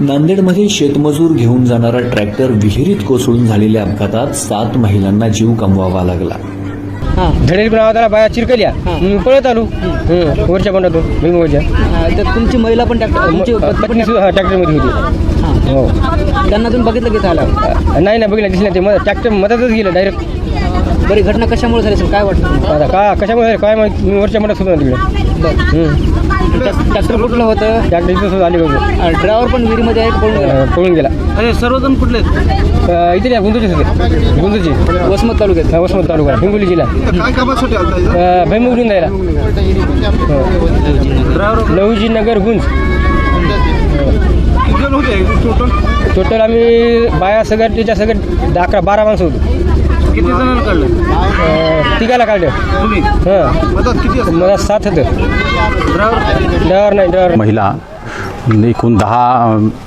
नांदेडमध्ये शेतमजूर घेऊन जाणारा ट्रॅक्टर विहिरीत कोसळून झालेल्या अपघातात सात महिलांना जीव गमवावा लागला. धडेल आवाजाला बाया चिरकल्या. मी पळत आलो. वरच्या भीमवरच्या तर तुमची महिला पण ट्रॅक्टर पत्नी सुद्धा ट्रॅक्टरमध्ये होती. हो. त्यांना तुम्ही बघितलं की झालं? नाही नाही बघितलं दिसलं ते ट्रॅक्टर मधातच गेलं डायरेक्ट. बरी घटना कशामुळे झाली असेल? काय वाटतं? आता का कशामुळे झालं? काय माहिती? मी वरच्या बंडात सुद्धा तिकडे. ट्रॅ- ट्रॅक्टर कुठलं होतं? ट्रॅक्टर इथं सुद्धा आली बघू. ड्रायव्हर पण विहिरीमध्ये आहे पळून गेला? पळून गेला. अरे सर्वजण कुठले? अं, इथे या गुंदूची होते गुंदूची वसमत तालुक्यात. वसमत तालुका हिंगोली जिल्हा. काय कामासाठी आलता इथं? अं, भैमुगडून जायला. लहुजी नगर गुंज. किती जण होते टोटल टोटल आम्ही बाया सगळं त्याच्या सगळं दहा अकरा बारा माणसं होतो. किती जणांना काढलं? तिघाला काढलं. तुम्ही? हां. मदत किती मला सात होतं. ड्रायव्हर नाही ड्रायव्हर. महिला एकूण दहा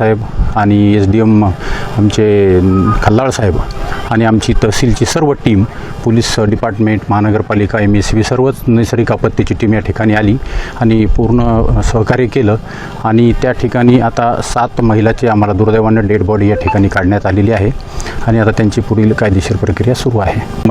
साहेब आणि एस डी एम आमचे खल्लाळ साहेब आणि आमची तहसीलची सर्व टीम पोलीस डिपार्टमेंट महानगरपालिका एम एस बी सर्वच नैसर्गिक आपत्तीची टीम या ठिकाणी आली आणि पूर्ण सहकार्य केलं. आणि त्या ठिकाणी आता सात महिलाची आम्हाला दुर्दैवानं डेड बॉडी या ठिकाणी काढण्यात आलेली आहे. आणि आता त्यांची पुढील कायदेशीर प्रक्रिया सुरू आहे.